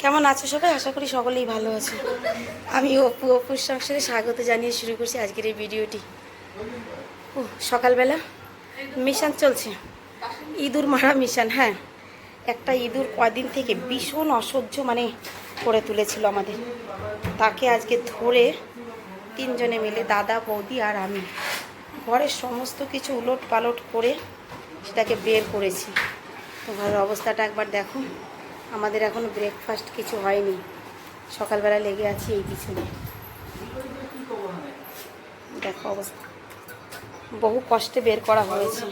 কেমন আছো সবাই? আশা করি সকলেই ভালো আছে। আমি অপু, অপুর সংসারে স্বাগত জানিয়ে শুরু করছি আজকের এই ভিডিওটি। ও সকালবেলা মিশন চলছে। ইঁদুর মারা মিশন হ্যাঁ। একটা ইঁদুর কদিন থেকে ভীষণ অসহ্য মানে করে তুলেছিল আমাদের। তাকে আজকে ধরে তিনজনে মিলে দাদা, বৌদি আর আমি ঘরের সমস্ত কিছু উলট পালট করে সেটাকে বের করেছি। তো ঘরের অবস্থাটা একবার দেখো। আমাদের এখনও ব্রেকফাস্ট কিছু হয়নি। সকালবেলা লেগে আছি এই পিছনে। দেখো অবস্থা। বহু কষ্টে বের করা হয়েছে।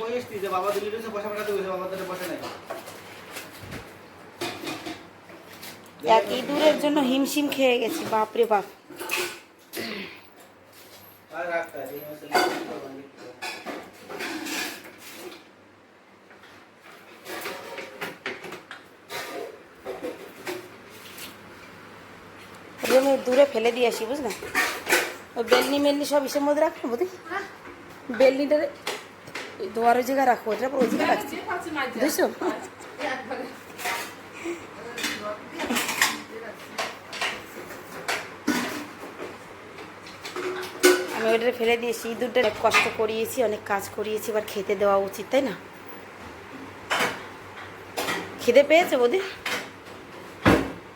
এক ইঁদুরের জন্য হিমশিম খেয়ে গেছি, বাপরে বাপ। ওই জন্য দূরে ফেলে দিয়ে আসি, বুঝলে? ওই বেলনি মেলনি সব ইসের মধ্যে রাখব বুঝলি? বেলনিটা ওই দোয়ারের জায়গায় রাখব ওটা ওই জায়গায় রাখছি। বুঝছ? আমি ওইটা ফেলে দিয়েছি ইঁদুরটা অনেক কষ্ট করিয়েছি, অনেক কাজ করিয়েছি, এবার খেতে দেওয়া উচিত, তাই না? খিদে পেয়েছে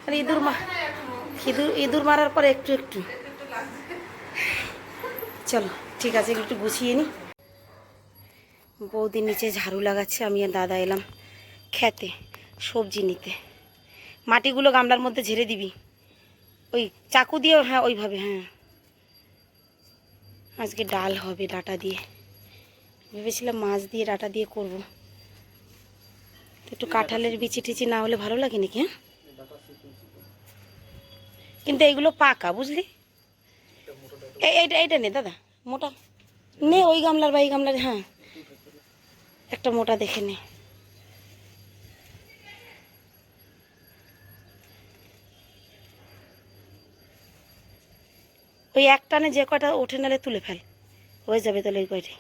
আর ইঁদুর মা ইঁদুর ইঁদুর মারার পরে একটু একটু। চলো, ঠিক আছে, একটু গুছিয়ে নি। বৌদি নিচে ঝাড়ু লাগাচ্ছে, আমি আর দাদা এলাম খেতে, সবজি নিতে। মাটিগুলো গামলার মধ্যে ঝেড়ে দিবি। ওই চাকু দিয়ে হ্যাঁ ওইভাবে হ্যাঁ। আজকে ডাল হবে ডাটা দিয়ে। ভেবেছিলাম মাছ দিয়ে ডাটা দিয়ে করব। একটু কাঁঠালের বিচি টিচি না হলে ভালো লাগে নাকি হ্যাঁ? কিন্তু এইগুলো পাকা, বুঝলি? এই, এইটা এইটা নে দাদা, মোটা। নে ওই গামলার বা এই গামলার হ্যাঁ। একটা মোটা দেখে নে। ওই এক টানে যে কয়টা ওঠে নালে তুলে ফেল। হয়ে যাবে তাহলে ওই কয়টাই।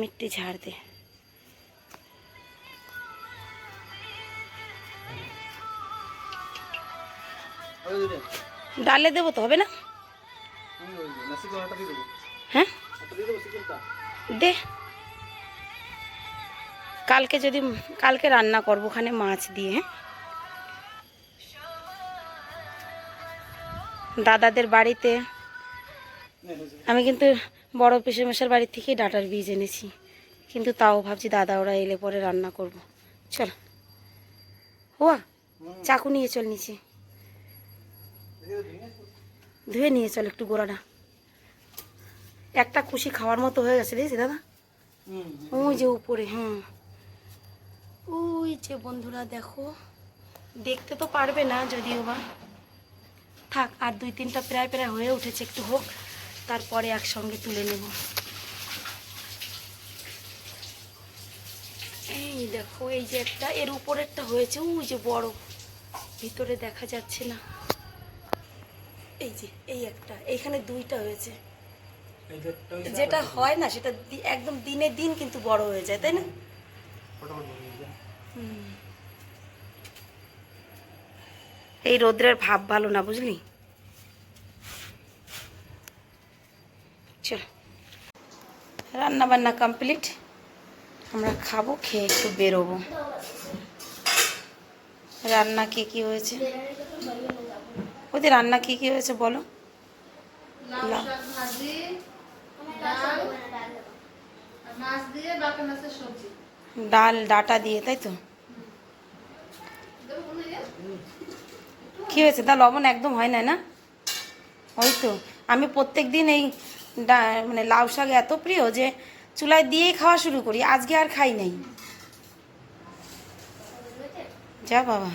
মিট্টি ঝাড় দে। ডালে দেবো তো, হবে না। হ্যাঁ? দে কালকে যদি, কালকে রান্না করব ওখানে মাছ দিয়ে হ্যাঁ দাদাদের বাড়িতে, আমি কিন্তু বড় পিসেমশার বাড়ি থেকেই ডাটার বীজ এনেছি কিন্তু তাও ভাবছি দাদা ওরা এলে পরে রান্না করব চল হুয়া, চাকু নিয়ে চল নিচে। ধুয়ে নিয়ে চল একটু গোড়াটা একটা খুশি খাওয়ার মতো হয়ে গেছে দেখছি দাদা। হুম, ওই যে উপরে হ্যাঁ ওই যে বন্ধুরা দেখো দেখতে তো পারবে না যদিও বা। থাক আর দুই তিনটা প্রায় প্রায় হয়ে উঠেছে একটু হোক তারপরে একসঙ্গে তুলে নেব। এই দেখো এই যে একটা এর উপরেরটা হয়েছে ওই যে বড়। ভিতরে দেখা যাচ্ছে না। এই যে এই একটা এইখানে দুইটা হয়েছে। যেটা হয় না সেটা একদম দিনে দিন কিন্তু বড় হয়ে যায় তাই না। এই রোদ্রের ভাব ভালো না বুঝলি? চল। রান্না বান্না কমপ্লিট। আমরা খাব খেয়ে একটু বেরোবো। রান্না কি কি হয়েছে? ওদের রান্না কি কি হয়েছে বলো? ডাল ডাটা দিয়ে তাই তো? কি হয়েছে? তা লবণ একদম হয় না না? ওই তো। আমি প্রত্যেক দিন এই ডা- মানে লাউ শাক এত প্রিয় যে চুলায় দিয়েই খাওয়া শুরু করি আজকে আর খাই নাই। যা বাবা।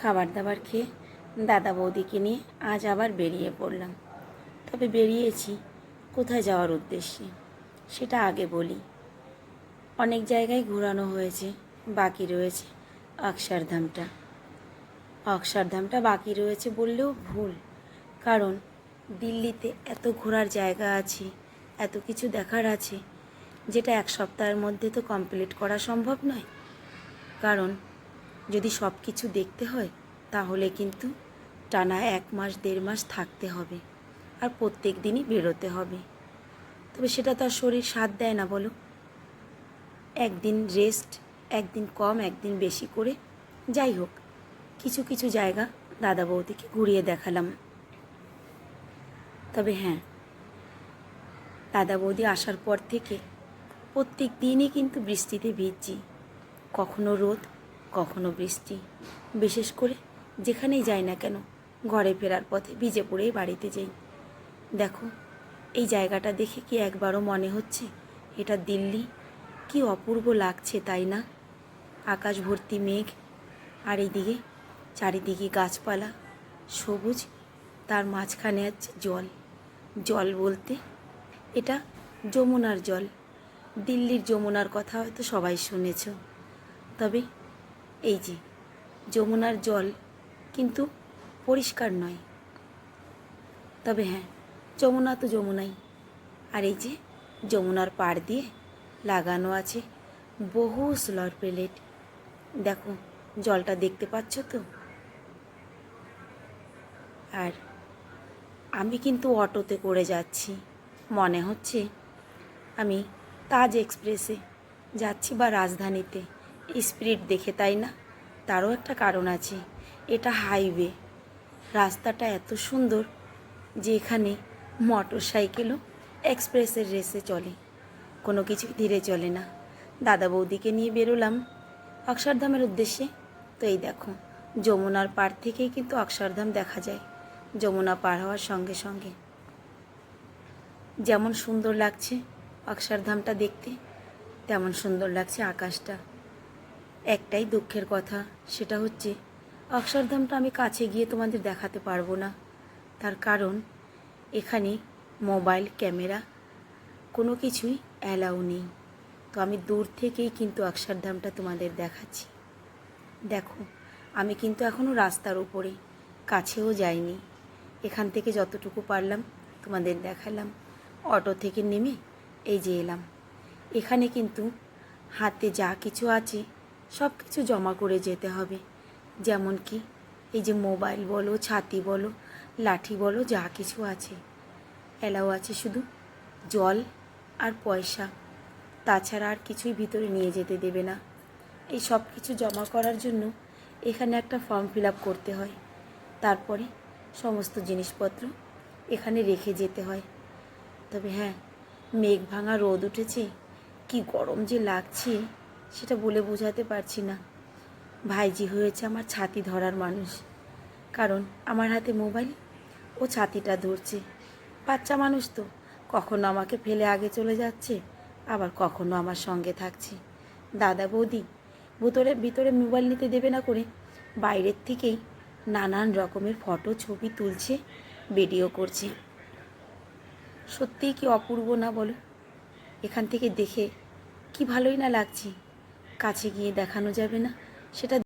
খাবার দাবার খেয়ে দাদা বৌদিকে নিয়ে আজ আবার বেরিয়ে পড়লাম। তবে বেরিয়েছি কোথায় যাওয়ার উদ্দেশ্যে সেটা আগে বলি। অনেক জায়গায় ঘোরানো হয়েছে, বাকি রয়েছে অক্ষরধামটা। অক্ষরধামটা বাকি রয়েছে বললেও ভুল, কারণ দিল্লিতে এত ঘোরার জায়গা আছে, এত কিছু দেখার আছে, যেটা এক সপ্তাহের মধ্যে তো কমপ্লিট করা সম্ভব নয়। কারণ যদি সব কিছু দেখতে হয়, তাহলে কিন্তু টানা এক মাস, দেড় মাস থাকতে হবে আর প্রত্যেক দিনই বেরোতে হবে। তবে সেটা তো আর শরীর সাথ দেয় না বলো। একদিন রেস্ট একদিন কম, একদিন বেশি করে। যাই হোক, কিছু কিছু জায়গা দাদা বৌদিকে ঘুরিয়ে দেখালাম। তবে হ্যাঁ দাদা বৌদি আসার পর থেকে প্রত্যেক দিনই কিন্তু বৃষ্টিতে ভিজছি। কখনো রোদ, কখনো বৃষ্টি। বিশেষ করে যেখানেই যাই না কেন, ঘরে ফেরার পথে ভিজে পড়েই বাড়িতে যাই। দেখো, এই জায়গাটা দেখে কি একবারও মনে হচ্ছে এটা দিল্লি? কি অপূর্ব লাগছে, তাই না? আকাশ ভর্তি মেঘ, আর এইদিকে চারিদিকে গাছপালা, সবুজ, তার মাঝখানে আছে জল। জল বলতে এটা যমুনার জল। দিল্লির যমুনার কথা হয়তো সবাই শুনেছ। তবে এই যে, যমুনার জল কিন্তু পরিষ্কার নয়। তবে হ্যাঁ যমুনা তো যমুনাই। আর এই যে, যমুনার পাড় দিয়ে লাগানো আছে বহু স্লর প্লেট। দেখো, জলটা দেখতে পাচ্ছ তো? আর আমি কিন্তু অটোতে করে যাচ্ছি। মনে হচ্ছে আমি তাজ এক্সপ্রেসে যাচ্ছি বা রাজধানীতে। স্পিড দেখে, তাই না? তারও একটা কারণ আছে। এটা হাইওয়ে। রাস্তাটা এত সুন্দর যে এখানে মোটর সাইকেলও এক্সপ্রেসের রেসে চলে। কোনো কিছু ধীরে চলে না। দাদা বৌদিকে নিয়ে বেরোলাম অক্ষরধামের উদ্দেশ্যে। তো এই দেখো, যমুনার পাড় থেকেই কিন্তু অক্ষরধাম দেখা যায়। যমুনা পার হওয়ার সঙ্গে সঙ্গে। যেমন সুন্দর লাগছে অক্ষরধামটা দেখতে, তেমন সুন্দর লাগছে আকাশটা। একটাই দুঃখের কথা, সেটা হচ্ছে অক্ষরধামটা আমি কাছে গিয়ে তোমাদের দেখাতে পারব না। তার কারণ, এখানে মোবাইল, ক্যামেরা কোনো কিছুই অ্যালাউ নেই। তো আমি দূর থেকেই কিন্তু অক্ষরধামটা তোমাদের দেখাচ্ছি। দেখো, আমি কিন্তু এখনও রাস্তার উপরে, কাছেও যাইনি। এখান থেকে যতটুকু পারলাম তোমাদের দেখালাম। অটো থেকে নেমে এই যে এলাম। এখানে কিন্তু হাতে যা কিছু আছে সব কিছু জমা করে যেতে হবে। যেমন কি, এই যে মোবাইল বলো, ছাতি বলো, লাঠি বলো, যা কিছু আছে। এলাও আছে শুধু জল আর পয়সা। তাছাড়া আর কিছুই ভিতরে নিয়ে যেতে দেবে না। এই সব কিছু জমা করার জন্য এখানে একটা ফর্ম ফিল আপ করতে হয়। তারপরে সমস্ত জিনিসপত্র এখানে রেখে যেতে হয়। তবে হ্যাঁ মেঘ ভাঙা রোদ উঠেছে, কি গরম যে লাগছে। সেটা বলে বোঝাতে পারছি না। ভাইজি হয়েছে আমার ছাতি ধরার মানুষ। কারণ আমার হাতে মোবাইল, ও ছাতিটা ধরছে। বাচ্চা মানুষ তো, কখনো আমাকে ফেলে আগে চলে যাচ্ছে, আবার কখনো আমার সঙ্গে থাকছে। দাদা বৌদি, ভিতরে ভিতরে মোবাইল নিতে দেবে না করে বাইরের থেকেই নানান রকমের ফটো, ছবি তুলছে, ভিডিও করছে। সত্যিই কি অপূর্ব না বলো? এখান থেকে দেখে কি ভালোই না লাগছে। কাছে গিয়ে দেখানো যাবে না। সেটা